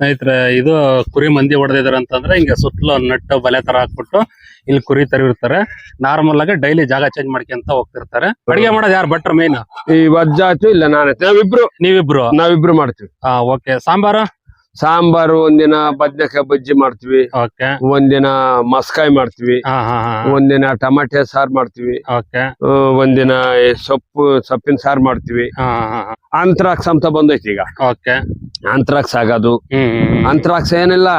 ಸ್ನೇಹಿತರೆ ಇದು ಕುರಿ ಮಂದಿ ಹೊಡೆದಿದ್ದಾರೆ ಅಂತಂದ್ರೆ ಹಿಂಗೆ ಸುತ್ತಲೂ ನೆಟ್ಟು ಬಲೆ ತರ ಹಾಕ್ಬಿಟ್ಟು ಇಲ್ಲಿ ಕುರಿ ತರಿರ್ತಾರೆ ನಾರ್ಮಲ್ ಆಗಿ ಡೈಲಿ ಜಾಗ ಚೇಂಜ್ ಮಾಡ್ಕೊಂತ ಹೋಗ್ತಿರ್ತಾರೆ. ಅಡಿಗೆ ಮಾಡೋದು ಯಾರು ಭಟ್ರ ಮೇನ್ ಈ ವಜ್ಜಾತು ಇಲ್ಲ ನಾನೇ ನಾವಿಬ್ರು. ನೀವಿಬ್ರು? ನಾವಿಬ್ರು ಮಾಡ್ತೀವಿ. ಹಾ ಓಕೆ ಸಾಂಬಾರು? ಸಾಂಬಾರು ಒಂದಿನ ಬದ್ನೆಕಾಯಿ ಬಜ್ಜಿ ಮಾಡ್ತೀವಿ. ಓಕೆ ಒಂದಿನ ಮಸ್ಕಾಯಿ ಮಾಡ್ತೀವಿ. ಹಾ ಹಾ ಹಾ ಒಂದಿನ ಟಮಾಟೆ ಸಾರು ಮಾಡ್ತೀವಿ. ಓಕೆ ಆ, ಒಂದಿನ ಈ ಸೊಪ್ಪು ಸೊಪ್ಪಿನ ಸಾರು ಮಾಡ್ತೀವಿ. ಹಾ ಹಾ ಅಂತ್ರಾಕ್ಸ್ ಅಂತ ಬಂದೈತಿ ಈಗ. ಓಕೆ ಅಂತ್ರಾಕ್ಸ್ ಆಗೋದು. ಹ್ಮ್ ಏನಿಲ್ಲ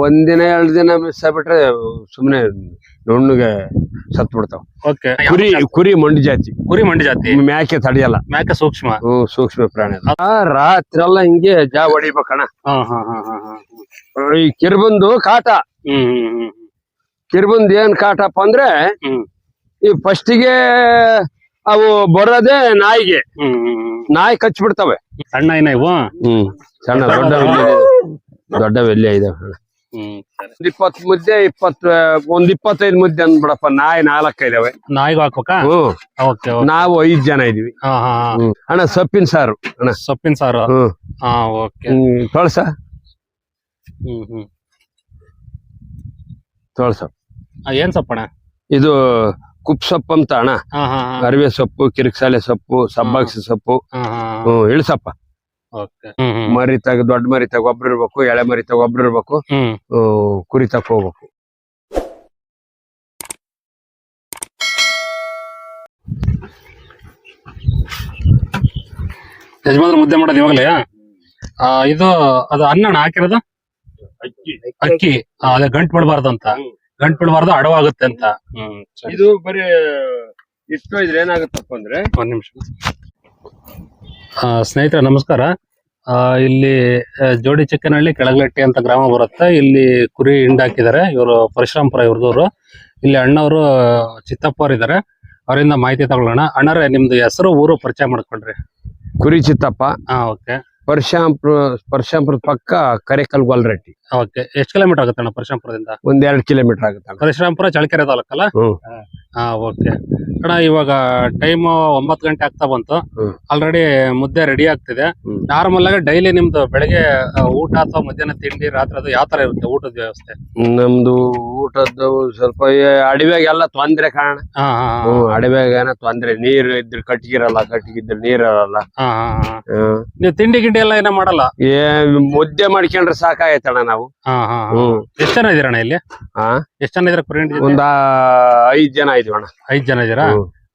ಒಂದಿನ ಎರಡು ದಿನ ಮಿಸ್ ಆಗ್ಬಿಟ್ರೆ ಸುಮ್ನೆ ನುಣ್ಣಗೆ ಸತ್ ಬಿಡ್ತಾವ ಓಕೆ ಕುರಿ ಕುರಿ ಮಂಡಿ ಜಾತಿ. ಕುರಿ ಮಂಡಿ ಜಾತಿ? ಮ್ಯಾಕೆ ತಡಿಯಲ್ಲ. ಮ್ಯಾಕೆ ಸೂಕ್ಷ್ಮ? ಹ್ಮ್ ಸೂಕ್ಷ್ಮ ಪ್ರಾಣಿ ರಾತ್ರಿ ಎಲ್ಲ ಹಿಂಗೆ ಜಾ ಹೊಡಿಬೇಕಣ್ಣ. ಹಾ ಹಾ ಹಾ ಹಾ ಹಾ. ಈ ಕಿರ್ಬಂದು ಕಾಟ. ಕಿರ್ಬಂದು ಹ್ಮ್ ಹ್ಮ್ ಕಿರ್ಬಂದ್ ಏನ್ ಕಾಟಪ್ಪ ಅಂದ್ರೆ ಈ ಫಸ್ಟಿಗೆ ಅವು ಬರೋದೇ ನಾಯಿಗೆ. ನಾಯಿ ಕಚ್ ಬಿಡ್ತವೆ. ಸಣ್ಣ ಏನ ಇವು? ಹ್ಮ್ ಸಣ್ಣ ದೊಡ್ಡ. ದೊಡ್ಡ ವೆಲ್ಲೆ ಐದ ಹ್ಮ್ ಒಂದ್ ಇಪ್ಪತ್ ಮುದ್ದೆ ಇಪ್ಪತ್ ಒಂದ್ ಇಪ್ಪತ್ತೈದು ಮುದ್ದೆ ಅಂದ್ಬಿಡಪ್ಪ ನಾಯಿ ನಾಲ್ಕ ಇದಾವೆ. ನಾಯಿಗೂ ಹಾಕ್ಬೇಕಾ? ಓಕೆ ನಾವು ಐದ್ ಜನ ಇದೀವಿ. ಹಾ ಹಾ ಹಾ. ಅಣ್ಣ ಸೊಪ್ಪಿನ ಸಾರು ಅಣ್ಣ. ಸೊಪ್ಪಿನ ಸಾರು? ಹ್ಮ್. ಹಾ ಓಕೆ. ತೊಳ್ಸ. ಹ್ಮ್ ಹ್ಮ್. ತೊಳ್ಸ. ಏನ್ ಸೊಪ್ಪಣ್ಣ? ಇದು ಕುಪ್ ಸೊಪ್ಪು ಅಂತ ಅಣ್ಣ. ಹಾ ಹಾ ಹಾ. ಅರಿವೆ ಸೊಪ್ಪು ಕಿರಿಕ್ಸಾಲೆ ಸೊಪ್ಪು ಸಬ್ಬಾಕ್ಸಿ ಸೊಪ್ಪು. ಹ್ಮ್ ಇಳ್ಸಪ್ಪ ಮರಿ ತಗ ದೊಡ್ಡ ಮರಿ ತಗ ಒಬ್ರು ಇರ್ಬೇಕು ಎಳೆ ಮರಿ ತಗ ಒಬ್ರು ಇರ್ಬೇಕು. ಕುರಿ ತಕ ಹೋಗ್ಬೇಕು. ಯಜಮಾನ್ರು ಮುದ್ದೆ ಮಾಡೋದು ಇವಾಗಲೇ? ಆ, ಇದು ಅದು ಅನ್ನ ಹಾಕಿರೋದು? ಅಕ್ಕಿ. ಅಕ್ಕಿ. ಅದೇ ಗಂಟು ಮಾಡಬಾರ್ದು ಅಂತ. ಗಂಟ್ ಬಿಡಬಾರ್ದು ಅಡವಾಗುತ್ತೆ ಅಂತ. ಹ್ಮ್ ಸರಿ. ಇದು ಬರೀ ಇಷ್ಟು ಇದ್ರೆ ಏನಾಗುತ್ತಪ್ಪ ಅಂದ್ರೆ? ಒಂದ್ ನಿಮಿಷ. ಆ, ಸ್ನೇಹಿತರೆ ನಮಸ್ಕಾರ. ಆ, ಇಲ್ಲಿ ಆ, ಜೋಡಿ ಚಿಕ್ಕನಹಳ್ಳಿ ಕೆಳಗಲಟ್ಟಿ ಅಂತ ಗ್ರಾಮ ಬರುತ್ತೆ. ಇಲ್ಲಿ ಕುರಿ ಹಿಂಡಾಕಿದ್ದಾರೆ ಇವರು ಪರಶುರಾಮಪುರ ಇವ್ರದವ್ರು ಇಲ್ಲಿ ಅಣ್ಣವರು ಚಿತ್ತಪ್ಪ ಇದ್ದಾರೆ. ಇದಾರೆ ಅವರಿಂದ ಮಾಹಿತಿ ತಗೊಳ್ಳೋಣ. ಅಣ್ಣರೇ ನಿಮ್ದು ಹೆಸರು ಊರು ಪರಿಚಯ ಮಾಡ್ಕೊಳ್ರಿ ಕುರಿ ಚಿತ್ತಪ್ಪ. ಹಾ ಓಕೆ. ಪರಶಾಂಪುರ ಪರಶಾಂಪುರದ ಪಕ್ಕ ಕರೆಕಲ್ ಗೊಲ್ರಟ್ಟಿ. ಓಕೆ. ಎಷ್ಟು ಕಿಲೋಮೀಟರ್ ಆಗುತ್ತೆ ಅಣ್ಣ ಪರಶುರಾಮಪುರದಿಂದ? ಒಂದ್ ಎರಡು ಕಿಲೋಮೀಟರ್ ಆಗುತ್ತೆ ಪರಶುರಾಮಪುರ ಚಳ್ಳಕೆರೆ ತಾಲೂಕಲ್ಲ? ಹ್ಮ್. ಹಾ ಓಕೆ. ಅಣ್ಣ ಇವಾಗ ಟೈಮ್ ಒಂಬತ್ತು ಗಂಟೆ ಆಗ್ತಾ ಬಂತು. ಹ್ಮ್. ಆಲ್ರೆಡಿ ಮುದ್ದೆ ರೆಡಿ ಆಗ್ತಿದೆ. ಹ್ಮ್. ನಾರ್ಮಲ್ ಆಗಿ ಡೈಲಿ ನಿಮ್ದು ಬೆಳಿಗ್ಗೆ ಆ, ಊಟ ಅಥವಾ ಮಧ್ಯಾಹ್ನ ತಿಂಡಿ ರಾತ್ರಿ ಅದು ಯಾವ ತರ ಇರುತ್ತೆ ಊಟದ ವ್ಯವಸ್ಥೆ? ನಮ್ದು ಊಟದ್ದು ಸ್ವಲ್ಪ ಈ ಅಡವ್ಯಾಗೆಲ್ಲ ತೊಂದ್ರೆ ಕಾರಣ. ಹಾ ಹ್ಮ್ ತೊಂದ್ರೆ. ನೀರ್ ಇದ್ರೆ ಕಟ್ಟಿಗಿರಲ್ಲ ಕಟ್ಟಿಗಿದ್ರೆ ನೀರ್ ಇರಲ್ಲ. ಹಾ ಹಾ ಹಾ. ಹ್ಮ್. ನೀವು ತಿಂಡಿ ಗಿಂಡಿ ಎಲ್ಲ ಏನೋ ಮಾಡಲ್ಲ? ಏ ಮುದ್ದೆ ಮಾಡ್ಕೊಂಡ್ರೆ ಸಾಕಾಗೈತಣ್ಣ ನಾವು. ಹಾ ಹಾ ಹಾ. ಹ್ಮ್. ಎಷ್ಟ್ ಜನ ಇದೀರಣ್ಣ ಇಲ್ಲಿ? ಹಾ ಎಷ್ಟ್ ಜನ ಇದ್ರ ಕುರಿ ಒಂದ ಐದ್ ಜನ ಇದೀವಿ ಅಣ್ಣ. ಐದ್ ಜನ ಇದೀರಾ.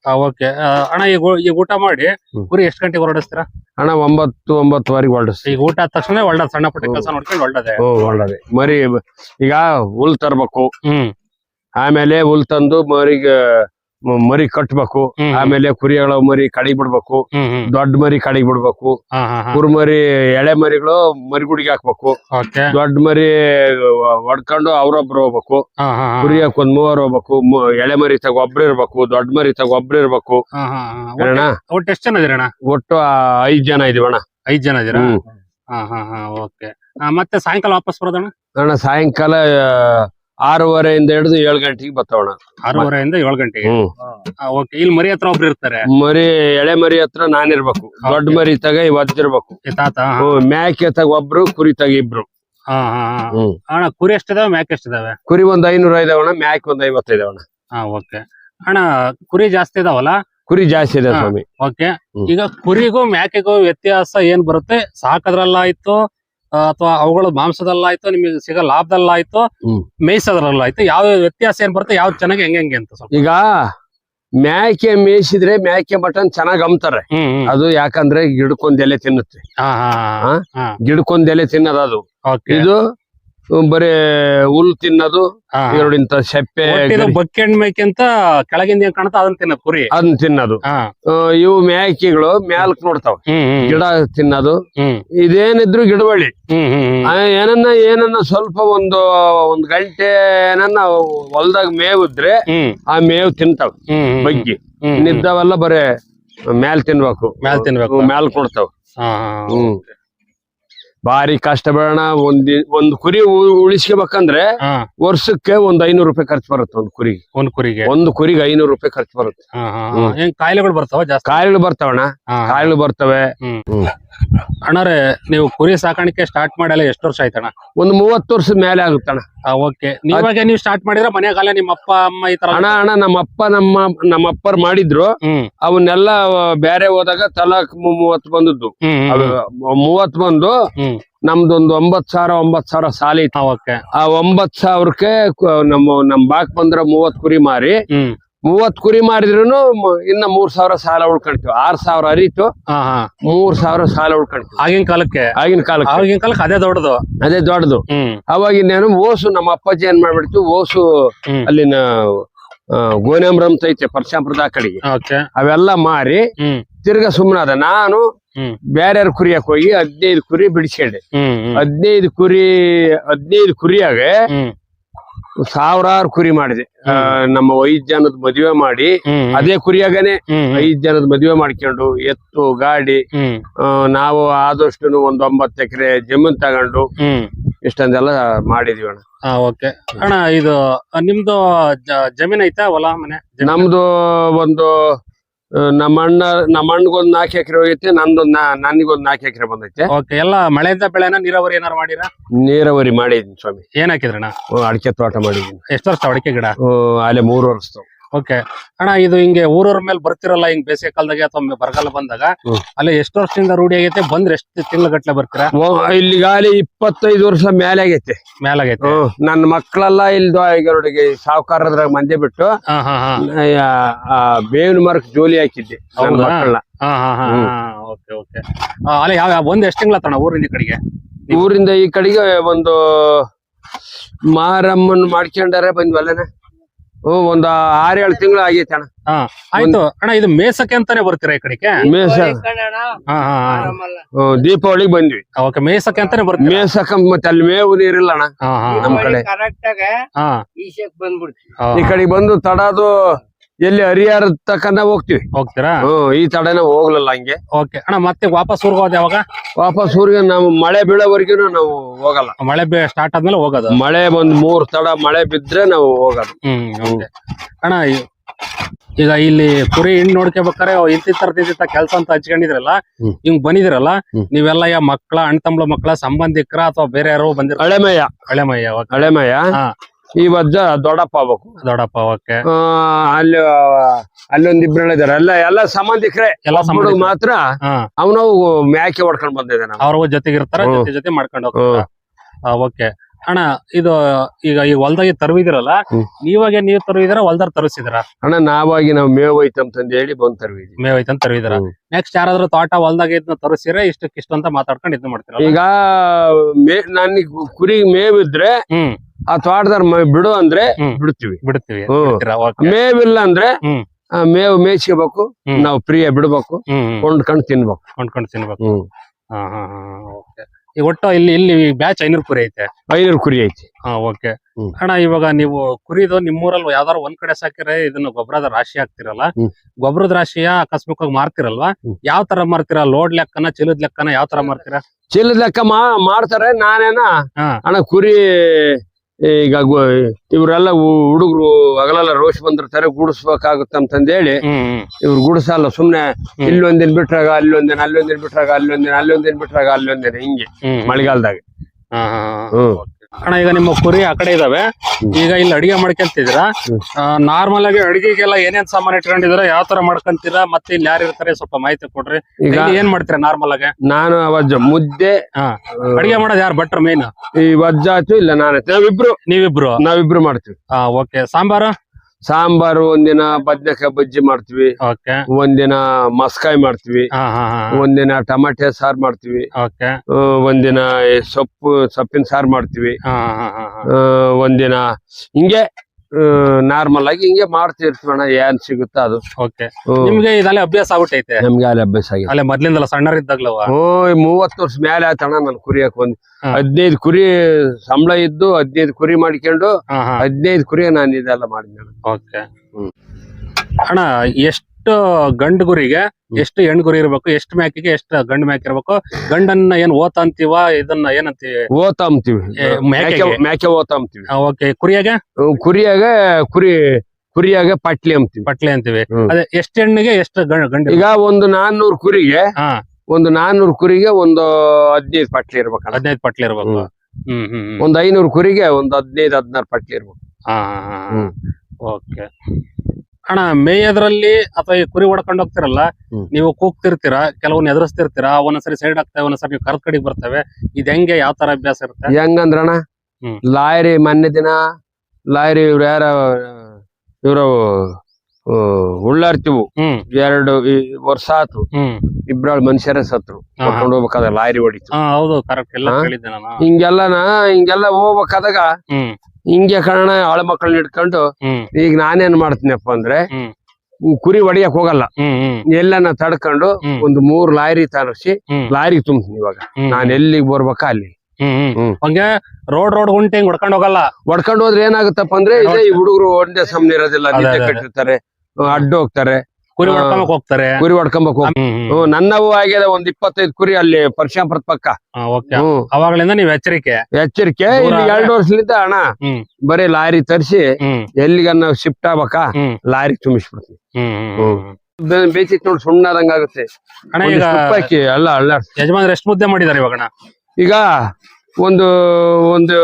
ಓಕೆ ಅಣ್ಣ ಈಗ ಈಗ ಊಟ ಮಾಡಿ. ಕುರಿ ಎಷ್ಟ್ ಗಂಟೆಗೆ ಹೊರಡಿಸ್ತೀರಾ? ಅಣ್ಣ ಒಂಬತ್ತು ಒಂಬತ್ತುವರೆಗೆ ಹೊರಡಿಸ್ತೀವಿ. ಈಗ ಊಟ ಆದ ತಕ್ಷಣ ಒಳ್ಳೆ ಸಣ್ಣ ಪುಟ್ಟ ಕೆಲಸ ನೋಡ್ಕೊಂಡು ಒಳ್ಳೇದೆ ಒಳ್ಳೇದೆ ಮರಿ ಈಗ ಹುಲ್ ತರ್ಬೇಕು. ಹ್ಮ್. ಆಮೇಲೆ ಹುಲ್ ತಂದು ಮರಿಗೆ ಮರಿ ಕಟ್ಬೇಕು ಆಮೇಲೆ ಕುರಿಗಳ ಮರಿ ಕಡಿಗೆ ಬಿಡ್ಬೇಕು ದೊಡ್ಡ ಮರಿ ಕಡಿಗೆ ಬಿಡ್ಬೇಕು. ಕುರಿಮರಿ ಎಳೆ ಮರಿಗಳು ಮರಿಗುಡಿಗೆ ಹಾಕ್ಬೇಕು. ದೊಡ್ಡ ಮರಿ ಹೊಡ್ಕೊಂಡು ಅವ್ರೊಬ್ರು ಹೋಗ್ಬೇಕು. ಕುರಿ ಹಾಕೊಂಡ್ ಮೂವರ್ ಕುರಿಯಕ್ ಒಂದ್ ಮೂವರು ಹೋಗ್ಬೇಕು. ಎಳೆ ಮರಿ ತಗ ಒಬ್ರು ಇರ್ಬೇಕು ದೊಡ್ಡ ಮರಿ ತಗ ಒಬ್ರು ಇರ್ಬೇಕು. ಒಟ್ಟು- ಎಷ್ಟು ಜನ ಇದೀರಣ್ಣ? ಒಟ್ಟು ಐದ್ ಜನ ಇದೀವಣ್ಣ ಐದ್ ಜನ ಇದೀರ? ಓಕೆ. ಮತ್ತೆ ಸಾಯಂಕಾಲ ವಾಪಸ್ ಬರೋದಣ್ಣ? ಅಣ್ಣ ಸಾಯಂಕಾಲ ಆರೂವರೆಯಿಂದ ಹಿಡಿದು ಏಳು ಗಂಟೆಗೆ ಬತ್ತವಣ ಆರೂವರೆಯಿಂದ ಏಳು ಗಂಟೆಗೆ? ಹ್ಮ್. ಓಕೆ ಇಲ್ಲಿ ಮರಿ ಹತ್ರ ಒಬ್ರು ಇರ್ತಾರೆ. ಮರಿ ಎಳೆ ಮರಿ ಹತ್ರ ನಾನಿರ್ಬೇಕು ದೊಡ್ಡ ಮರಿ ತಗ ಇವತ್ತಿರ್ಬೇಕು ಈ ತಾತ ಹಾ. ಹ್ಮ್ ಮ್ಯಾಕೆ ತಗ ಒಬ್ರು ಕುರಿ ತಗ ಇಬ್ರು. ಹಾ ಹಾ ಹಾ. ಹ್ಮ್. ಅಣ್ಣ ಕುರಿ ಎಷ್ಟಿದಾವೆ ಮ್ಯಾಕ್ ಎಷ್ಟಿದಾವೆ? ಕುರಿ ಒಂದ್ ಐನೂರ ಐದವಣ ಮ್ಯಾಕ್ ಒಂದ್ ಐವತ್ತೈದವಣ ಹಾ ಓಕೆ ಅಣ್ಣ ಕುರಿ ಜಾಸ್ತಿ ಇದಾವಲ್ಲ? ಕುರಿ ಜಾಸ್ತಿ ಇದೆ ಹಾ. ಸ್ವಾಮಿ. ಓಕೆ ಹ್ಮ್. ಈಗ ಕುರಿಗೂ ಮ್ಯಾಕೆಗೂ ವ್ಯತ್ಯಾಸ ಏನ್ ಬರುತ್ತೆ? ಸಾಕದ್ರಲ್ಲಾಯ್ತು ಅಥವಾ ಅವುಗಳ ಮಾಂಸದಲ್ಲಾಯ್ತು ನಿಮಗೆ ಸಿಗೋ ಲಾಭದಲ್ಲಾಯ್ತು ಮೇಯಿಸೋದ್ರಲ್ಲಾಯ್ತು ಯಾವ ವ್ಯತ್ಯಾಸ ಏನ್ ಬರುತ್ತೆ ಯಾವ್ದು ಚೆನ್ನಾಗಿ ಹೆಂಗೆ ಹೆಂಗೆ ಅಂತ ಸ್ವಲ್ಪ. ಈಗ ಮ್ಯಾಕೆ ಮೇಯಿಸಿದ್ರೆ ಮ್ಯಾಕೆ ಮಟನ್ ಚೆನ್ನಾಗ್ ಅಮ್ತಾರೆ ಅದು ಯಾಕಂದ್ರೆ ಗಿಡಕ್ಕೊಂದ್ ಎಲೆ ತಿನ್ನುತ್ತೆ. ಗಿಡಕ್ಕೊಂದ್ ಎಲೆ ತಿನ್ನೋದು ಅದು. ಇದು ಬರೀ ಹುಲ್ ತಿನ್ನೋದು. ಎರಡು ಇಂತ ಸೆಪ್ಪೆ ಬಕ್ಕೆಂಡ್ ಮೇಕೆಂತ ಕೆಳಗಿಂದ ಏನ್ ಕಾಣುತ್ತ ಅದನ್ನ ತಿನ್ನೋದು ಕುರಿ. ಅದನ್ನ ತಿನ್ನೋದು. ಇವು ಮೇಕೆಗಳು ಮ್ಯಾಲ್ಕ್ ನೋಡ್ತಾವ. ಗಿಡ ತಿನ್ನೋದು. ಇದೇನಿದ್ರು ಗಿಡಬಳ್ಳಿ. ಏನನ್ನ ಏನನ್ನ ಸ್ವಲ್ಪ ಒಂದು ಒಂದ್ ಗಂಟೆ ಏನನ್ನ ಹೊಲ್ದಾಗ ಮೇವಿದ್ರೆ ಆ ಮೇವು ತಿಂತಾವ. ಬಗ್ಗಿ. ನಿದ್ದವೆಲ್ಲ ಬರೇ ಮ್ಯಾಲ್ ತಿನ್ಬೇಕು. ಮ್ಯಾಲ್ ತಿನ್ಬೇಕು. ಮ್ಯಾಲ್ ಕೊಡ್ತಾವ ಭಾರಿ ಕಷ್ಟ ಬೇಡ ಒಂದ್ ಒಂದ್ ಕುರಿ ಉ- ಉಳಿಸ್ಕೋಬೇಕಂದ್ರೆ ಹಾ. ವರ್ಷಕ್ಕೆ ಒಂದ್ ಐನೂರು ರೂಪಾಯಿ ಖರ್ಚು ಬರುತ್ತೆ ಒಂದ್ ಕುರಿಗೆ. ಒಂದ್ ಕುರಿಗೆ. ಒಂದು ಕುರಿಗೆ ಐನೂರು ರೂಪಾಯಿ ಖರ್ಚು ಬರುತ್ತೆ. ಹಾ ಹಾ ಹ್ಮ್. ಹೆಂಗ್ ಕಾಯಿಲೆಗಳು ಬರ್ತಾವ ಜಾಸ್ತಿ? ಕಾಯಿಲೆಗಳು ಬರ್ತಾವಣ್ಣ. ಹಾ, ಬರ್ತವೆ. ಹ್ಮ್. ಅಣ್ಣರೇ ನೀವು ಕುರಿ ಸಾಕಾಣಿಕೆ ಸ್ಟಾರ್ಟ್ ಮಾಡಲ್ಲ ಎಷ್ಟು ವರ್ಷ ಆಯ್ತಣ್ಣ? ಒಂದು ಮೂವತ್ತು ವರ್ಷದ ಮೇಲೆ ಆಗುತ್ತಣ್ಣ. ಓಕೆ ನೀವಾಗ ನೀವು ಸ್ಟಾರ್ಟ್ ಮಾಡಿದ್ರೆ ಮನೆಗಾಲ ನಿಮ್ಮ ಅಪ್ಪ ಅಮ್ಮ ಈ ತರ ಅಣ್ಣ ಅಣ್ಣ ನಮ್ಮ ಅಪ್ಪ ನಮ್ಮ ನಮ್ಮ ಅಪ್ಪರ್ ಮಾಡಿದ್ರು. ಹ್ಮ್. ಅವನ್ನೆಲ್ಲ ಬೇರೆ ಹೋದಾಗ ತಲಾಕ್ ಮೂವತ್ತು ಬಂದದ್ದು. ಹ್ಮ್ ಮೂವತ್ ಬಂದು ಹ್ಮ್. ನಮ್ದೊಂದು ಒಂಬತ್ ಸಾವಿರ ಒಂಬತ್ ಸಾವಿರ ಸಾಲ ಇತ್ತು. ಓಕೆ ಆ ಒಂಬತ್ ಸಾವಿರಕ್ಕೆ ಕು- ನಮ್ಮ ನಮ್ ಬಾಕ್ ಬಂದ್ರ ಮೂವತ್ ಕುರಿ ಮಾರಿ. ಹ್ಮ್. ಮೂವತ್ ಕುರಿ ಮಾಡಿದ್ರು ಇನ್ನ ಮೂರ್ ಸಾವಿರ ಸಾಲ ಉಳ್ಕೊಂತೀವಿ ಆರ್ ಸಾವಿರ ಅರಿತು ಮೂರ್ ಸಾವಿರ ಸಾಲ ಉಳ್ಕೊಂತೀವಿ ಆಗಿನ ಕಾಲಕ್ಕೆ? ಆಗಿನ ಕಾಲಕ್ಕೆ. ಆಗಿನ ಕಾಲಕ್ಕೆ ಅದೇ ದೊಡ್ಡದು? ಅದೇ ದೊಡ್ಡದು. ಅವಾಗ ಇನ್ನೇನು ಓಸು ನಮ್ಮ ಅಪ್ಪಾಜಿ ಏನ್ ಮಾಡ್ಬಿಡ್ತು ಓಸು ಅಲ್ಲಿನ ಗೋನೆಂಬ್ರಮ್ ಐತೆ ಪರಶಾಂಪುರದ ಕಡೆಗೆ. ಅವೆಲ್ಲ ಮಾರಿ ತಿರ್ಗ ಸುಮ್ಮನಾದ ನಾನು ಬೇರೆ ಕುರಿಯಕ್ ಹೋಗಿ ಹದಿನೈದು ಕುರಿ ಬಿಡಿಸ್ಕೊಂಡೆ. ಹದಿನೈದು ಕುರಿ ಹದಿನೈದು ಕುರಿಯಾಗ ಸಾವಿರಾರು ಕುರಿ ಮಾಡಿದೆ. ನಮ್ಮ ಐದ್ ಜನದ ಮದುವೆ ಮಾಡಿ ಅದೇ ಕುರಿಯಾಗನೆ ಐದ್ ಜನದ ಮದುವೆ ಮಾಡ್ಕೊಂಡು ಎತ್ತು ಗಾಡಿ ನಾವು ಆದಷ್ಟು ಒಂದ್ ಒಂಬತ್ತು ಎಕರೆ ಜಮೀನ್ ತಗೊಂಡು ಇಷ್ಟೊಂದೆಲ್ಲ ಮಾಡಿದೀವಿ ಅಣ್ಣ. ಓಕೆ. ಅಣ್ಣ ಇದು ನಿಮ್ದು ಜಮೀನ್ ಐತಾ ಹೊಲ ಮನೆ? ನಮ್ದು ಒಂದು ನಮ್ಮ ಅಣ್ಣ ನಮ್ಮ ಅಣ್ಣಗೊಂದ್ ನಾಲ್ಕು ಎಕರೆ ಹೋಗೈತೆ ನಂದು ನಾ- ನನಗೊಂದ್ ನಾಲ್ಕು ಎಕರೆ ಬಂದೈತೆ. ಓಕೆ ಎಲ್ಲ ಮಳೆಯಿಂದ ಬೆಳೆನ ನೀರಾವರಿ ಏನಾರು ಮಾಡಿರ? ನೀರಾವರಿ ಮಾಡಿದೀನಿ ಸ್ವಾಮಿ. ಏನ್ ಹಾಕಿದ್ರಣ್ಣ? ಹ್ಮ್, ಅಡಿಕೆ ತೋಟ ಮಾಡಿದೀನಿ ಎಷ್ಟು ವರ್ಷ ಅಡಿಕೆ ಗಿಡ? ಹ್ಮ್, ಅಲ್ಲೇ ಮೂರು ವರ್ಷ. ಓಕೆ ಅಣ್ಣ ಇದು ಹಿಂಗೆ ಊರವ್ರ ಮೇಲೆ ಬರ್ತಿರಲ್ಲ ಹಿಂಗ್ ಬೇಸಿಗೆ ಕಾಲದಾಗ ಅಥವಾ ಬರಗಾಲ ಬಂದಾಗ. ಅಲ್ಲಿ ಎಷ್ಟು ವರ್ಷದಿಂದ ರೂಢಿ ಆಗೈತೆ? ಬಂದ್ರೆ ಎಷ್ಟು ತಿಂಗಳ ಗಟ್ಲೆ ಇಲ್ಲಿ ಗಾಲಿ ಇಪ್ಪತ್ತೈದು ವರ್ಷ ಮೇಲೆ ಆಗೈತೆ. ಮೇಲೆ ಆಗೈತೆ ನನ್ನ ಮಕ್ಕಳೆಲ್ಲ ಇಲ್ದು ಈಗ ಸಾವುಕಾರದ್ರಾಗ ಮಂದಿ ಬಿಟ್ಟು ಬೇವಿನ ಮರಕ್ ಜೋಲಿ ಹಾಕಿದ್ದೆ ನನ್ನ ಮಕ್ಕಳನ್ನ. Okay okay. ಅಲ್ಲ ಯಾವ ಒಂದ್ ಎಷ್ಟು ತಿಂಗಳ ತಣ್ಣ ಊರಿಂದ ಈ ಕಡೆಗೆ? ಊರಿಂದ ಈ ಕಡೆಗೆ ಒಂದು ಮಾರಮ್ಮನ್ ಮಾಡ್ಕೊಂಡಾರೆ ಬಂದ್ವಲ್ಲನ? ಒಂದ್ ಆರ್ ಏಳು ತಿಂಗಳು ಆಗೈತೆ ಅಣ್ಣ. ಹಾ ಆಯ್ತು. ಅಣ್ಣ ಇದು ಮೇಸಕ್ಕೆ ಅಂತಾನೆ ಬರ್ತೀರಾ ಈ ಕಡೆಗೆ? ಮೇಸ ಹಾ ಹಾ ಹ್ಮ್, ದೀಪಾವಳಿಗೆ ಬಂದ್ವಿ. ಓಕೆ ಮೇಸಕ್ಕೆ ಅಂತಾನೆ ಬರ್ತೀರಾ? ಮೇಸಕ ಮತ್ತೆ ಅಲ್ಲಿ ಮೇವು ನೀರಿಲ್ಲ ಅಣ್ಣ. ಹಾ ಹಾ. ನಮ್ ಕಡೆ. ಕರೆಕ್ಟ್ ಆಗ ಹಾ. ಈಶಕ್ ಬಂದ್ಬಿಡ್ತೀವಿ. ಹಾ, ಈ ಕಡೆಗೆ ಬಂದು ತಡದು ಎಲ್ಲಿ ಹರಿಹರ ತಕ್ಕಂತ ಹೋಗ್ತಿವಿ. ಹೋಗ್ತೀರಾ? ಹ್ಮ್ ಈ ತಡೆನ ಹೋಗ್ಲಿಲ್ಲ ಹಂಗೆ. ಓಕೆ. ಅಣ್ಣ ಮತ್ತೆ ವಾಪಸ್ ಊರ್ಗ್ ಹೋದ ಯಾವಾಗ? ವಾಪಸ್ ಊರಿಗೆ ನಾವು ಮಳೆ ಬೀಳೋವರೆಗೂ ನಾವು ಹೋಗಲ್ಲ. ಮಳೆ ಸ್ಟಾರ್ಟ್ ಆದ್ಮೇಲೆ ಹೋಗೋದು? ಮಳೆ ಒಂದ್ ಮೂರ್ ತಡ ಮಳೆ ಬಿದ್ರೆ ನಾವು ಹೋಗೋದು. ಹ್ಮ್ ಓಕೆ. ಅಣ್ಣ ಈ- ಈಗ ಇಲ್ಲಿ ಕುರಿ ಹಿಂಡ್ ನೋಡ್ಕೋಬೇಕಾರೆ ಇಂತಿಂತ ಕೆಲಸ ಅಂತ ಹಚ್ಕೊಂಡಿದ್ರಲ್ಲ ಹ್ಮ್. ಹಿಂಗ್ ಬಂದಿದ್ರಲ್ಲ ಹ್ಮ್. ನೀವೆಲ್ಲ ಯಾ ಮಕ್ಳ ಅಣ್ಣ ತಮ್ಮಳ ಮಕ್ಕಳ ಸಂಬಂಧಿಕರ ಅಥವಾ ಬೇರೆ ಯಾರೋ ಬಂದಿರ ಹಳೆಮಯ್ಯ. ಹಳೆಮಯ್ಯ ಓಕೆ. ಹಳೆಮಯ್ಯ. ಹಾ. ಈ ವಜ್ಜ ದೊಡ್ಡಪ್ಪ ಆಗ್ಬೇಕು. ದೊಡ್ಡಪ್ಪ ಓಕೆ ಆ, ಅಲ್ಲಿ ಅಲ್ಲೊಂದ್ ಇಬ್ರು ಇದಾರೆ ಎಲ್ಲ ಎಲ್ಲ ಸಂಬಂಧಿಕರೇ ಎಲ್ಲ ಸಂಬಂಧ ಮಾತ್ರ ಅವನು ಅವನವು ಮ್ಯಾಕೆ ಹೊಡ್ಕೊಂಡ್ ಬಂದಿದ್ದಾನೆ ಅವ್ರ ಜೊತೆಗೆ ಇರ್ತಾರ ಜೊತೆ ಜೊತೆ ಮಾಡ್ಕೊಂಡು ಹೋಗ್ತಾರೆ. ಓಕೆ. ಅಣ್ಣ ಇದು ಈಗ ಈ ಹೊಲ್ದಾಗಿ ತರುವಿದಿರಲ್ಲ ನೀವಾಗ ನೀವ್ ತರುವಿದಿರ ಹೊಲ್ದಾರ್ ತರಿಸಿದ್ರ? ಅಣ್ಣ ನಾವಾಗಿ ನಾವು ಐತೆ ಅಂತಂದ ಹೇಳಿ ಬಂದ್ ತರ್ವಿದ್ವಿ. ಮೇವ್ ಅಂತ ತರುವಿದಿರ. ನೆಕ್ಸ್ಟ್ ಯಾರಾದ್ರೂ ತೋಟ ಹೊಲ್ದಾಗ ಇದನ್ನ ತರಿಸಿರ ಇಷ್ಟಕ್ಕೆ ಇಷ್ಟು ಅಂತ ಮಾತಾಡ್ಕೊಂಡು ಇದ್ ಮಾಡ್ತೀರ ಈಗ ಮೇ ನನಗ್ ಕುರಿ ಮೇವ್ ಇದ್ರೆ ಹ್ಮ್. ಆ ತೋಟದಾರ ಬಿಡು ಅಂದ್ರೆ ಬಿಡ್ತೀವಿ. ಬಿಡ್ತೀವಿ? ಮೇವಿಲ್ಲ ಅಂದ್ರೆ ಮೇವು ಮೇಯ್ಸ್ಕೋಬೇಕು. ನಾವು ಪ್ರಿಯ ಬಿಡ್ಬೇಕು ಕೊಂಡ್ಕೊಂಡು ತಿನ್ಬೇಕು. ಕೊಂಡ್ಕೊಂಡು ತಿನ್ಬೇಕು. ಒಟ್ಟು ಇಲ್ಲಿ ಇಲ್ಲಿ ಬ್ಯಾಚ್ ಐನೂರು ಕುರಿ ಐತೆ. ಐನೂರು ಕುರಿ ಐತಿ. ಹಾ ಓಕೆ. ಅಣ್ಣ ಇವಾಗ ನೀವು ಕುರಿದು ನಿಮ್ಮೂರಲ್ಲಿ ಯಾವ್ದಾರು ಒಂದ್ ಕಡೆ ಸಾಕಿದ್ರೆ ಇದನ್ನ ಗೊಬ್ಬರದ ರಾಶಿ ಹಾಕ್ತಿರಲ್ಲ. ಗೊಬ್ಬರದ ರಾಶಿಯ ಆಕಸ್ಮಿಕವಾಗಿ ಮಾರ್ತಿರಲ್ವಾ. ಯಾವ ತರ ಮಾರ್ತೀರಾ? ಲೋಡ್ ಲೆಕ್ಕನ ಚೀಲದ ಲೆಕ್ಕನ ಯಾವ ತರ ಮಾರ್ತೀರಾ? ಚೀಲದ ಲೆಕ್ಕ ಮಾಡ್ತಾರೆ ನಾನೇನ. ಅಣ್ಣ ಕುರಿ ಈಗ ಇವರೆಲ್ಲ ಹುಡುಗರು ಹಗಲೆಲ್ಲ ರೋಷ್ ಬಂದಿರ್ತಾರೆ ಗುಡಿಸ್ಬೇಕಾಗುತ್ತೆ ಅಂತಂದೇಳಿ ಇವ್ರು ಗುಡಿಸಲ್ಲ ಸುಮ್ನೆ. ಇಲ್ಲೊಂದಿನ ಬಿಟ್ರಾಗ ಅಲ್ಲೊಂದಿನ ಅಲ್ಲೊಂದಿನ ಬಿಟ್ರಾಗ ಅಲ್ಲೊಂದಿನ ಅಲ್ಲೊಂದಿನ ಬಿಟ್ರಾಗ ಅಲ್ಲೊಂದಿನ ಹಿಂಗೆ ಮಳೆಗಾಲದಾಗ. ಹ್ಮ್ ಅಣ್ಣ ಈಗ ನಿಮ್ಮ ಕುರಿ ಆ ಕಡೆ ಇದಾವೆ. ಈಗ ಇಲ್ಲಿ ಅಡಿಗೆ ಮಾಡ್ಕೊಂತಿದ್ರ. ನಾರ್ಮಲ್ ಆಗಿ ಅಡಿಗೆಗೆಲ್ಲ ಏನೇನ್ ಸಾಮಾನ್ ಇಟ್ಕೊಂಡಿದ್ರ ಯಾವ ತರ ಮಾಡ್ಕೊಂತೀರಾ? ಮತ್ತೆ ಇಲ್ಲಿ ಯಾರು ಇರ್ತಾರೆ? ಸ್ವಲ್ಪ ಮಾಹಿತಿ ಕೊಡ್ರಿ. ಈಗ ಏನ್ ಮಾಡ್ತೀರಾ ನಾರ್ಮಲ್ ಆಗಿ? ನಾನು ಅವಜ್ಜ ಮುದ್ದೆ ಹಾ. ಅಡಿಗೆ ಮಾಡೋದು ಯಾರು ಭಟ್ರು ಮೇನ್ ಈ ವಜ್ಜಾತು ಇಲ್ಲ ನಾನು. ನಾವಿಬ್ರು. ನೀವಿಬ್ರು? ನಾವಿಬ್ರು ಮಾಡ್ತೀವಿ. ಹಾ ಓಕೆ ಸಾಂಬಾರು? ಸಾಂಬಾರು ಒಂದಿನ ಬದ್ನೆಕಾಯಿ ಬಜ್ಜಿ ಮಾಡ್ತೀವಿ. ಒಂದಿನ ಮಸ್ಕಾಯಿ ಮಾಡ್ತೀವಿ. ಒಂದಿನ ಟಮಾಟೆ ಸಾರು ಮಾಡ್ತೀವಿ. ಒಂದಿನ ಸೊಪ್ಪು ಸೊಪ್ಪಿನ ಸಾರು ಮಾಡ್ತೀವಿ. ಒಂದಿನ ಹಿಂಗೆ ನಾರ್ಮಲ್ ಆಗಿ ಹಿಂಗೆ ಮಾಡ್ತಿರ್ತೀವಣ ಅಣ್ಣ ಏನ್ ಸಿಗುತ್ತ ಅದು. ಓಕೆ. ನಿಮ್ಗೆ ಇದಲ್ಲೇ ಅಭ್ಯಾಸ ಆಗ್ಬಿಟ್ಟೈತೆ? ನಮ್ಗೆ ಅಲ್ಲಿ ಅಭ್ಯಾಸ ಆಗಿದೆ. ಅಲ್ಲೇ ಮೊದ್ಲಿಂದಲ್ಲ ಸಣ್ಣರಿದ್ದಾಗ್ಲವ ಓ ಮೂವತ್ತು ವರ್ಷ ಮೇಲೆ ಆತಣ ನನ್ ಕುರಿಯಕ್ ಒಂದ್ ಹಾ. ಹದಿನೈದು ಕುರಿ ಸಂಬಳ ಇದ್ದು ಹದಿನೈದು ಕುರಿ ಮಾಡ್ಕೊಂಡು ಹದಿನೈದು ಕುರಿ ನಾನು ಇದೆಲ್ಲ ಮಾಡಿದ್ನ ಓಕೆ ಹ್ಮ್. ಅಣ್ಣ ಎಷ್ಟು ಗಂಡು ಗುರಿಗೆ ಎಷ್ಟು ಹೆಣ್ಣು ಗುರಿ ಇರ್ಬೇಕು ಎಷ್ಟು ಮ್ಯಾಕಿಗೆ ಎಷ್ಟು ಗಂಡು ಮ್ಯಾಕ್ ಇರ್ಬೇಕು ಗಂಡನ್ನ ಏನ್ ಓತ ಅಂತೀವ ಇದನ್ನ ಏನಂತೀವಿ ಓತ ಅಂತೀವಿ. ಏ, ಮೇಕೆಗೆ? ಮೇಕೆ ಮೇಕೆ ಓತ ಅಂತೀವಿ. ಓಕೆ ಕುರಿಯಾಗ? ಕುರಿಯಾಗ ಕುರಿ ಕುರಿಯಾಗ ಪಟ್ಲಿ ಅಂತೀವಿ. ಪಟ್ಲಿ ಅಂತೀವಿ. ಹ್ಮ್. ಅದೇ ಎಷ್ಟು ಹೆಣ್ಣಿಗೆ ಎಷ್ಟು ಗಂಡ ಗಂಡು ಈಗ ಒಂದು ನಾನ್ನೂರು ಕುರಿಗೆ ಹಾ. ಒಂದು ನಾನ್ನೂರು ಕುರಿಗೆ ಒಂದು ಹದಿನೈದು ಪಟ್ಲಿ ಇರ್ಬೇಕು ಹದಿನೈದು ಪಟ್ಲಿ ಇರ್ಬೇಕು. ಹ್ಮ್. ಹ್ಮ್ ಹ್ಮ್ ಹ್ಮ್. ಒಂದು ಐನೂರು ಕುರಿಗೆ ಒಂದ್ ಹದಿನೈದು ಹದಿನಾರು ಪಟ್ಲಿ ಇರ್ಬೇಕು. ಹಾ ಹಾ ಹಾ. ಹ್ಮ್. ಓಕೆ. ಅಣ್ಣ ಮೇಯದ್ರಲ್ಲಿ ಅಥವಾ ಈ ಕುರಿ ಹೊಡ್ಕೊಂಡು ಹೋಗ್ತಿರಲ್ಲ. ನೀವು ಕೂಗ್ತಿರ್ತೀರಾ ಕೆಲವನ್ನ ಎದುರಿಸ್ತಿರ್ತೀರಾ ಒಂದೊಂದ್ಸರಿ ಸೈಡ್ ಆಗ್ತವೆ ಒಂದೊಂದ್ಸರಿ ನೀವು ಕರ್ದ್ ಕಡೆಗೆ ಬರ್ತವೆ ಇದ್ ಹೆಂಗೆ ಯಾವ ತರ ಅಭ್ಯಾಸ ಇರುತ್ತೆ? ಹೆಂಗಂದ್ರ ಅಣ್ಣ ಲಾಯರಿ ಮೊನ್ನೆ ದಿನ ಲಾಯರಿ ಇವ್ರು ಯಾರ ಇವರು ಉಳ್ಳಾರ್ತಿವು ಎರಡು ವರ್ಷ ಆತು. ಇಬ್ರ ಇಬ್ರಾಳ್ ಮನುಷ್ಯರೇ ಸತ್ರು. ಕರ್ಕೊಂಡು ಹೋಗ್ಬೇಕಾದ್ರೆ ಲಾರಿ ಹೊಡಿತು. ಹಿಂಗೆಲ್ಲನ ಹಿಂಗೆಲ್ಲ ಹೋಗ್ಬೇಕಾದಾಗ ಹಿಂಗೆ ಕಾರಣ ಆಳ ಮಕ್ಕಳನ್ನ ಇಟ್ಕೊಂಡು ಈಗ ನಾನೇನ್ ಮಾಡ್ತೀನಪ್ಪ ಅಂದ್ರೆ ಕುರಿ ಹೊಡಿಯಕ್ ಹೋಗಲ್ಲ. ಎಲ್ಲನ ತಡ್ಕೊಂಡು ಒಂದು ಮೂರ್ ಲಾರಿ ತರಿಸಿ. ಲಾರಿ ತುಂಬ್ತೀನಿ ಇವಾಗ. ನಾನು ಎಲ್ಲಿಗೆ ಬರ್ಬೇಕಾ ಅಲ್ಲಿ. ಹಂಗೆ ರೋಡ್ ರೋಡ್ ಗುಂಟೆ ಹಿಂಗ್ ಹೊಡ್ಕೊಂಡು ಹೋಗಲ್ಲ. ಹೊಡ್ಕೊಂಡು ಹೋದ್ರೆ ಏನಾಗುತ್ತಪ್ಪ ಅಂದ್ರೆ ಈ ಹುಡುಗರು ಒಂದೇ ಸಮನೆ ಇರೋದಿಲ್ಲ ನಿದ್ದೆ. ಕಟ್ಟಿರ್ತಾರೆ. ಅಡ್ಡ ಹೋಗ್ತಾರೆ ಕುರಿ. ಹೊಡ್ಕೊಂಬಕ್ ಹೋಗ್ತಾರೆ. ಕುರಿ ಹೊಡ್ಕೊಂಬಕ್ ಹ್ಮ್ ನನ್ನವು ಆಗ್ಯದ ಒಂದ್ ಇಪ್ಪತ್ತೈದು ಕುರಿ ಅಲ್ಲಿ ಪರಶಾಪುರದ ಪಕ್ಕ ಹ್ಮ್. ಅವಾಗ್ಲಿಂದ ನೀವ್ ಎಚ್ಚರಿಕೆ? ಎಚ್ಚರಿಕೆ ಇಲ್ಲಿ ಆದ್ರೆ- ಎರಡು ವರ್ಷಲಿಂದ ಅಣ್ಣ ಹ್ಮ್. ಬರೀ ಲಾರಿ ತರಿಸಿ ಹ್ಮ್. ಎಲ್ಲಿಗನ್ನ ಶಿಫ್ಟ್ ಆಗ್ಬೇಕಾ ಹ್ಮ್. ಲಾರಿ ತುಂಬಿಸ್ಬಿಡ್ತೀನಿ. ಹ್ಮ್ ಹ್ಮ್ ಹ್ಮ್ ಬೇಸಿಕ್ ನೋಡಿ ಸುಣ್ಣದಂಗ ಆಗುತ್ತೆ ಅಣ್ಣ ಈಗ ಅಲ್ಲ ಅಲ್ಲ. ಯಜಮಾನ್ರು ಎಷ್ಟು ಮುದ್ದೆ ಮಾಡಿದಾರೆ ಇವಾಗ ಅಣ್ಣ ಈಗ ಒಂದು ಒಂದು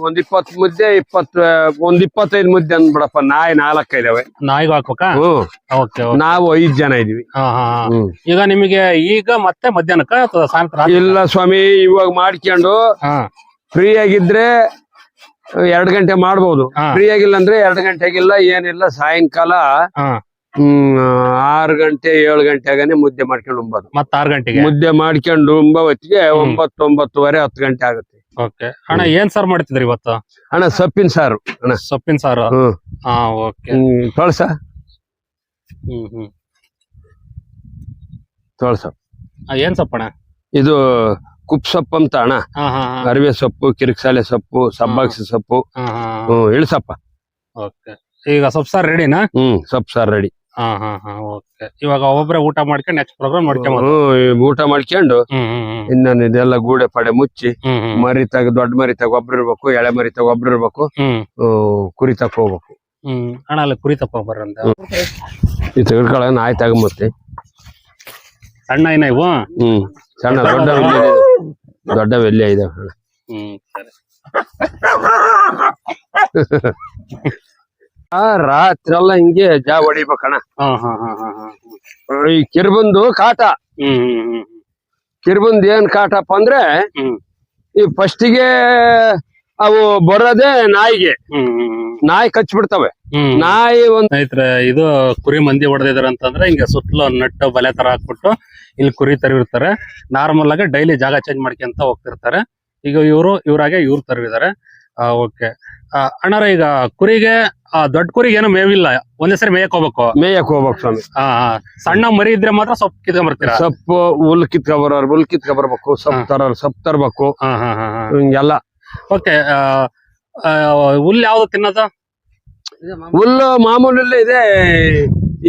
ಒಂದ್ ಇಪ್ಪತ್ ಮುದ್ದೆ ಇಪ್ಪತ್ ಒಂದ್ ಇಪ್ಪತ್ತೈದು ಮುದ್ದೆ ಅಂದ್ಬಿಡಪ್ಪ ನಾಯಿ ನಾಲ್ಕೈದವೆ. ನಾಯಿಗೂ ಹಾಕ್ಬೇಕಾ? ಹ್ಮ್ ಓಕೆ ನಾವು ಐದ್ ಜನ ಇದೀವಿ. ಹಾ ಹಾ ಹಾ. ಹ್ಮ್. ಈಗ ನಿಮಗೆ ಈಗ ಮತ್ತೆ ಮಧ್ಯಾಹ್ನಕ್ಕ ಅಥವಾ ಸಾಯಂಕಾಲ? ಇಲ್ಲ ಸ್ವಾಮಿ ಇವಾಗ ಮಾಡ್ಕೊಂಡು ಹಾ. ಫ್ರೀ ಆಗಿದ್ರೆ ಎರಡ್ ಗಂಟೆ ಮಾಡ್ಬೋದು. ಹಾ. ಫ್ರೀ ಆಗಿಲ್ಲ ಅಂದ್ರೆ ಎರಡ್ ಗಂಟೆಗಿಲ್ಲ ಏನಿಲ್ಲ ಸಾಯಂಕಾಲ ಹಾ. ಹ್ಮ್ ಆರು ಗಂಟೆ ಏಳು ಗಂಟೆಗಾನೆ ಮುದ್ದೆ ಮಾಡ್ಕೊಂಡು ಉಂಬೋದು. ಮತ್ತ ಆರ್ ಗಂಟೆಗೆ? ಮುದ್ದೆ ಮಾಡ್ಕೊಂಡು ಉಂಬ ಹೊತ್ತಿಗೆ. ಒಂಬತ್ತು ಒಂಬತ್ತುವರೆ ಹತ್ತು ಗಂಟೆ ಆಗುತ್ತೆ. ಓಕೆ. ಅಣ್ಣ ಏನ್ ಸಾರ್ ಮಾಡ್ತಿದ್ರಿ ಇವತ್ತು? ಅಣ್ಣ ಸೊಪ್ಪಿನ ಸಾರು ಅಣ್ಣ. ಸೊಪ್ಪಿನ ಸಾರು? ಹ್ಮ್. ಹಾ ಓಕೆ. ಹ್ಮ್ ತೊಳ್ಸ? ಹ್ಮ್ ಹ್ಮ್. ತೊಳ್ಸ. ಆ, ಏನ್ ಸೊಪ್ಪಣ ಇದು ಕುಪ್ ಸೊಪ್ಪು ಅಂತ ಅಣ್ಣ. ಹಾ ಹಾ ಹಾ. ಅರಿವೆ ಸೊಪ್ಪು ಕಿರಿಕ್ಸಾಲೆ ಸೊಪ್ಪು ಸಬ್ಬಾಕ್ಸಿ ಸೊಪ್ಪು. ಹಾ ಹ್ಮ್ ಇಳಿಸಪ್ಪ. ಓಕೆ. ಈಗ ಸೊಪ್ಪು ಸಾರ್ ರೆಡಿನಾ ಹ್ಮ್ ಸೊಪ್ಪು ಸಾರು ರೆಡಿ ಹಾ ಹಾ ಹಾ ಓಕೆ. ಇವಾಗ ಒಬ್ರೇ ಊಟ ಮಾಡ್ಕೊಂಡು ನೆಕ್ಸ್ಟ್ ಪ್ರೋಗ್ರಾಮ್ ನೋಡ್ಕೊಂಬೋದು ಹ್ಮ್ ಊಟ ಮಾಡ್ಕೊಂಡು ಹ್ಮ್ ಹ್ಮ್ ಹ್ಮ್. ಇನ್ನೊಂದು ಇದೆಲ್ಲ ಗೂಡೆ ಪಡೆ ಮುಚ್ಚಿ ಹ್ಮ್ ಹ್ಮ್. ಮರಿ ತಗ ದೊಡ್ಡ ಮರಿ ತಗ ಒಬ್ರು ಇರ್ಬೇಕು ಎಳೆ ಮರಿ ತಗ ಒಬ್ರು ಇರ್ಬೇಕು ಹ್ಮ್. ಕುರಿ ತಕ ಹೋಗ್ಬೇಕು. ಹ್ಮ್. ಅಣ್ಣ ಅಲ್ಲಿ ಕುರಿ ತಪ್ಪ ಬರ್ರಂತ ಈ ತೆಗೆದುಕೊಳ್ಳ ನಾಯಿ ತಗೊಂಬತ್ತಿ ಸಣ್ಣ ಏನ ಇವು? ಹ್ಮ್. ಸಣ್ಣ ದೊಡ್ಡ ಇದೆ. ದೊಡ್ಡ ಅಣ್ಣ. ಹ್ಮ್ ಸರಿ. ಆ ರಾತ್ರೆಲ್ಲ ಹಿಂಗೆ ಜಾ ಹೊಡಿಬೇಕಣ್ಣ. ಹಾ ಹಾ ಹಾ ಹಾ ಹಾ. ಈ ಕಿರ್ಬಂದು ಕಾಟ. ಕಿರ್ಬಂದ್ ಏನ್ ಕಾಟಪ್ಪ ಅಂದ್ರೆ ಹ್ಮ್. ಈ ಫಸ್ಟಿಗೆ ಅವು ಬರೋದೇ ನಾಯಿಗೆ. ನಾಯಿ ಕಚ್ಬಿಡ್ತವೆ. ಹ್ಮ್. ನಾಯಿ ಒಂದ್ ಸ್ನೇಹಿತರೆ ಇದು ಕುರಿ ಮಂದಿ ಹೊಡೆದಿದಾರೆ ಅಂತಂದ್ರೆ ಹಿಂಗೆ ಸುತ್ತಲೂ ನಟ್ಟು ಬಲೆ ತರ ಹಾಕ್ಬಿಟ್ಟು ಇಲ್ಲಿ ಕುರಿ ತರಿರ್ತಾರೆ. ನಾರ್ಮಲ್ ಆಗಿ ಡೈಲಿ ಜಾಗ ಚೇಂಜ್ ಮಾಡ್ಕೊಂತ ಹೋಗ್ತಿರ್ತಾರೆ. ಈಗ ಇವರು ಇವ್ರಾಗೆ ಇವ್ರು ತರುವಿದ್ದಾರೆ ಓಕೆ. ಅಣ್ಣಾರ ಈಗ ಕುರಿಗೆ ಆ, ದೊಡ್ಡ ಕುರಿಗೆ ಏನು ಮೇವಿಲ್ಲ. ಒಂದೇ ಸರಿ ಮೇಯಕ್ ಹೋಗ್ಬೇಕು. ಮೇಯಕ್ ಹೋಗ್ಬೇಕು ಸ್ವಾಮಿ. ಆ, ಆ, ಸಣ್ಣ ಮರಿ ಇದ್ರೆ ಮಾತ್ರ ಸೊಪ್ಪು ಕಿತ್ಕೊಂಡ್ ಬರ್ತೀರಾ ಸೊಪ್ಪು ಹುಲ್ ಕಿತ್ಕ ಬರೋರು ಹುಲ್ ಕಿತ್ಕೊಬರ್ಬೇಕು ಸೊಪ್ಪು ಹಾ. ತರೋರು ಸೊಪ್ಪು ತರ್ಬೇಕು. ಹಾ ಹಾ ಹಾ ಹಾ. ಹಿಂಗೆಲ್ಲ. ಓಕೆ ಹುಲ್ ಯಾವ್ದು ತಿನ್ನೋದು? ಹುಲ್ಲು ಮಾಮೂಲಿ ಇದೆ.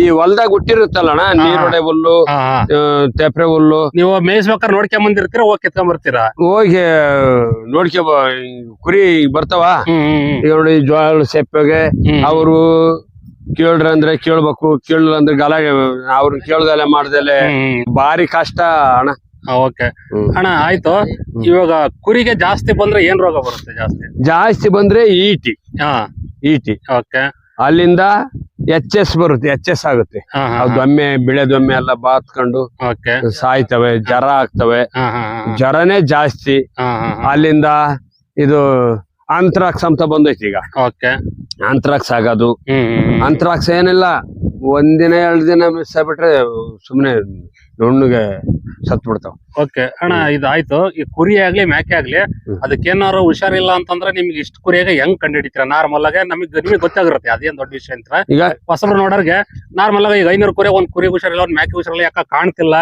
ಈ ಹೊಲ್ದಾಗ ಹುಟ್ಟಿರುತ್ತಲ್ಲಣ್ಣ ನೀರೊಡೆ ಹುಲ್ಲು ತೆಪ್ರೆ ಹುಲ್ಲು. ನೀವು ಮೇಯಿಸ್ಬೇಕಾದ್ರೆ ನೋಡ್ಕೊಂಡ್ ಬಂದಿರ್ತೀರ ಹೋಗಿ ಕಿತ್ಕೊಂಡ್ ಬರ್ತೀರಾ? ಹೋಗಿ ನೋಡ್ಕೊ ಕುರಿ ಬರ್ತಾವ. ಈಗ ನೋಡಿ ಜೋಳ ಸೆಪ್ಪೆಗೆ ಅವರು ಕೇಳ್ರ ಅಂದ್ರೆ ಕೇಳ್ಬೇಕು ಕೇಳಿಲ್ಲ ಅಂದ್ರೆ ಗಲ ಅವ್ರ ಕೇಳ್ದಲೆ ಮಾಡ್ದಲೆ. ಬಾರಿ ಭಾರಿ ಕಷ್ಟ ಅಣ್ಣ. ಓಕೆ. ಅಣ್ಣ ಆಯ್ತು. ಇವಾಗ ಕುರಿಗೆ ಜಾಸ್ತಿ ಬಂದ್ರೆ ಏನ್ ರೋಗ ಬರುತ್ತೆ ಜಾಸ್ತಿ? ಜಾಸ್ತಿ ಬಂದ್ರೆ ಈಟಿ. ಹಾ. ಈಟಿ. ಓಕೆ. ಅಲ್ಲಿಂದ ಎಚ್ ಎಸ್ ಬರುತ್ತೆ ಎಚ್ ಎಸ್ ಆಗುತ್ತೆ. ಹಾ ಹಾ ಅವ್ ದೊಮ್ಮೆ ಬಿಳೆ ದೊಮ್ಮೆ ಎಲ್ಲ ಬಾತ್ಕೊಂಡು ಓಕೆ. ಸಾಯ್ತವೆ ಜ್ವರ ಆಗ್ತವೆ. ಜ್ವರನೇ ಜಾಸ್ತಿ. ಅಲ್ಲಿಂದ ಇದು ಅಂತ್ರಾಕ್ಸ್ ಅಂತ ಬಂದೈತಿ ಈಗ. ಓಕೆ. ಅಂತ್ರಾಕ್ಸ್ ಆಗೋದು. ಹ್ಮ್ ಹ್ಮ್ ಅಂತ್ರಾಕ್ಸ್ ಏನಿಲ್ಲ. ಒಂದಿನ ಎರಡು ದಿನ ಮಿಸ್ ಆಗ್ಬಿಟ್ರೆ ಸುಮ್ನೆ ನುಣ್ಣಗೆ ಸತ್ ಬಿಡ್ತಾವ. ಓಕೆ ಅಣ್ಣ ಇದಾಯ್ತು ಈ ಕುರಿ ಆಗ್ಲಿ ಮೇಕೆ ಆಗ್ಲಿ ಅದಕ್ಕೆ ಅದಕ್ಕೇನಾರು ಹುಷಾರಿಲ್ಲ ಅಂತಂದ್ರೆ ನಿಮ್ಗೆ ಇಷ್ಟು ಕುರಿಯಾಗ ಹೆಂಗ್ ಕಂಡಿಡಿತೀರ ನಾರ್ಮಲ್ ಆಗಿ ನಮಗೆ ನಿಮಗೆ ಗೊತ್ತಾಗಿರುತ್ತೆ ಅದೇನ್ ದೊಡ್ಡ ವಿಷಯ ಅಂತ. ಈಗ ಹೊಸಬ್ರು ನೋಡೋರ್ಗೆ ನಾರ್ಮಲ್ ಆಗಿ ಈಗ ಐನೂರು ಕುರಿ ಒಂದ್ ಕುರಿ ಹುಷಾರಿಲ್ಲ ಒಂದ್ ಮೇಕೆ ಹುಷಾರಿಲ್ಲ ಯಾಕ ಕಾಣ್ತಿಲ್ಲ?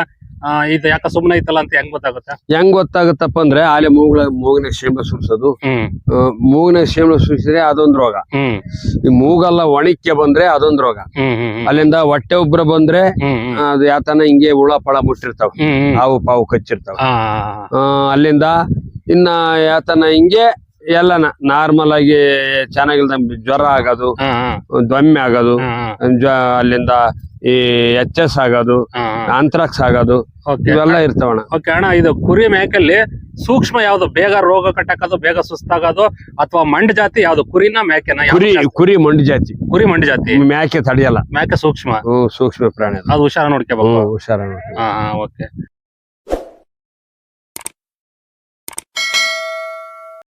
ಇದು ಯಾಕ ಸುಮ್ಮನೆ ಐತಲ್ಲ ಅಂತ ಹೆಂಗ್ ಗೊತ್ತಾಗುತ್ತೆ? ಹೆಂಗ್ ಗೊತ್ತಾಗುತ್ತಪ್ಪ ಅಂದ್ರೆ ಆಲೆ ಮೂಗ್ಲ ಮೂಗಿನ ಶೇಮ ಸುರಿಸೋದು. ಹ್ಮ್. ಮೂಗಿನ ಶೇಮ ಸುರಿಸಿದ್ರೆ ಅದೊಂದ್ ರೋಗ. ಹ್ಮ್. ಈ ಮೂಗಲ್ಲ ಒಣಕ್ಕೆ ಬಂದ್ರೆ ಅದೊಂದ್ ರೋಗ. ಹ್ಮ್ ಹ್ಮ್ ಹ್ಮ್. ಅಲ್ಲಿಂದ ಹೊಟ್ಟೆ ಉಬ್ರ ಬಂದ್ರೆ ಹ್ಮ್ ಹ್ಮ್. ಅದು ಯಾತನ ಹಿಂಗೆ ಹುಳ ಪಳ ಮುಟ್ಟಿರ್ತಾವ. ಹ್ಮ್ ಹ್ಮ್. ಹಾವು ಪಾವು ಕಚ್ಚಿರ್ತಾವ. ಆ, ಆ, ಅಲ್ಲಿಂದ ಇನ್ನ ಯಾತನ ಹಿಂಗೆ ಎಲ್ಲ ನಾರ್ಮಲ್ ಆಗಿ ಚೆನ್ನಾಗಿಲ್ದ ಜ್ವರ ಆಗೋದು ದೊಮ್ಮೆ ಆಗೋದು ಅಲ್ಲಿಂದ ಈ ಎಚ್ ಎಸ್ ಆಗೋದು ಆಂಥ್ರಾಕ್ಸ್ ಆಗೋದು ಇವೆಲ್ಲ ಇರ್ತವಣ್ಣ. ಓಕೆ ಅಣ್ಣ ಇದು ಕುರಿ ಮೇಕಲ್ಲಿ ಸೂಕ್ಷ್ಮ ಯಾವ್ದು ಬೇಗ ರೋಗ ಕಟ್ಟಕೋದು ಬೇಗ ಸುಸ್ತಾಗೋದು ಅಥವಾ ಮಂಡ್ ಜಾತಿ ಯಾವ್ದು? ಕುರಿನ ಮೇಕೆನ ಕುರಿ? ಕುರಿ ಮಂಡ್ ಜಾತಿ. ಕುರಿ ಮಂಡ್ ಜಾತಿ. ಮೇಕೆ ತಡೆಯಲ್ಲ. ಮೇಕೆ ಸೂಕ್ಷ್ಮ. ಸೂಕ್ಷ್ಮ ಪ್ರಾಣಿ ಅದು. ಹುಷಾರ ನೋಡ್ಕೋಬೇಕು. ಹುಷಾರ ಓಕೆ